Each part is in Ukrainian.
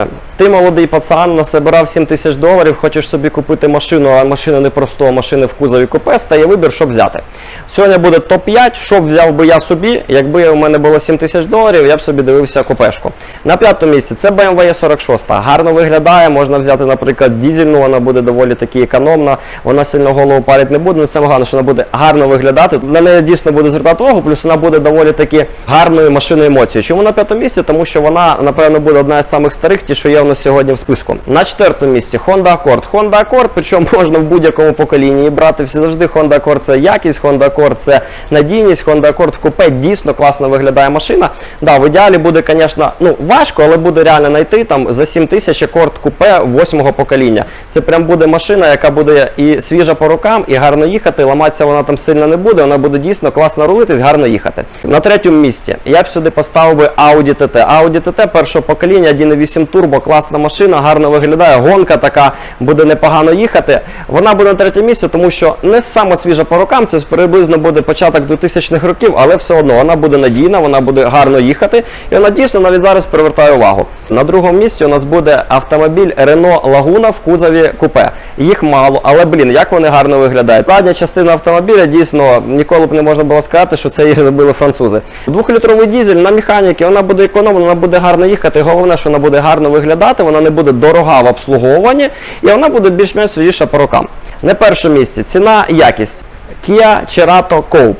Gracias. Ти молодий пацан, насобирав 7 тисяч доларів, хочеш собі купити машину, а машина не просто, а машини в кузові купе, стає вибір, що взяти. Сьогодні буде топ-5, що взяв би я собі, якби у мене було 7 тисяч доларів, я б собі дивився купешку. На п'ятому місці це BMW E46. Гарно виглядає, можна взяти, наприклад, дізельну, вона буде доволі таки економна, вона сильно голову парить не буде, не саме головне, що вона буде гарно виглядати. На неї дійсно буде звертати увагу, плюс вона буде доволі таки гарною машиною емоцій. Чому на п'ятому місці? Тому що вона, напевно, буде одна із самих старих, ті, що є нас сьогодні в списку. На четвертому місці Honda Accord. Honda Accord, причому можна в будь-якому поколінні брати. Всі завжди Honda Accord це якість, Honda Accord це надійність, Honda Accord в купе дійсно класно виглядає машина. Да, в ідеалі буде, звісно, ну важко, але буде реально знайти там за 7 тисяч Accord купе восьмого покоління. Це прям буде машина, яка буде і свіжа по рукам, і гарно їхати. Ламатися вона там сильно не буде. Вона буде дійсно класно рулитись, гарно їхати. На третьому місці я б сюди поставив би Audi TT. Audi TT першого покоління, 1.8 турбо, класна машина, гарно виглядає. Гонка така буде непогано їхати. Вона буде на третє місце, тому що не саме свіжа по рокам, це приблизно буде початок 2000-х років, але все одно вона буде надійна, вона буде гарно їхати. І вона дійсно навіть зараз привертає увагу. На другому місці у нас буде автомобіль Renault Laguna в кузові купе. Їх мало, але блін, як вони гарно виглядають. Задня частина автомобіля дійсно ніколи б не можна було сказати, що це їх зробили французи. Двохлітровий дизель на механіки, вона буде економна, вона буде гарно їхати. Головне, що вона буде гарно виглядати, вона не буде дорога в обслуговуванні, і вона буде більш-менш свіжіша по рукам. На першому місці ціна якість. Kia Cerato Coupe.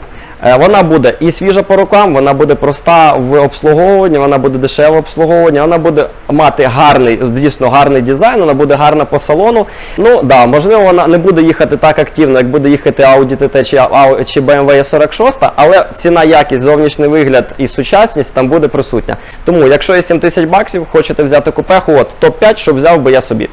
Е, Вона буде і свіжа по рукам, вона буде проста в обслуговуванні, вона буде дешеве обслуговування, вона буде мати гарний, дійсно гарний дизайн, вона буде гарна по салону. Ну да, можливо, вона не буде їхати так активно, як буде їхати Audi TT чи, чи BMW E46, але ціна, якість, зовнішній вигляд і сучасність там буде присутня. Тому, якщо є 7 тисяч баксів, хочете взяти купеху, от топ-5, що взяв би я собі.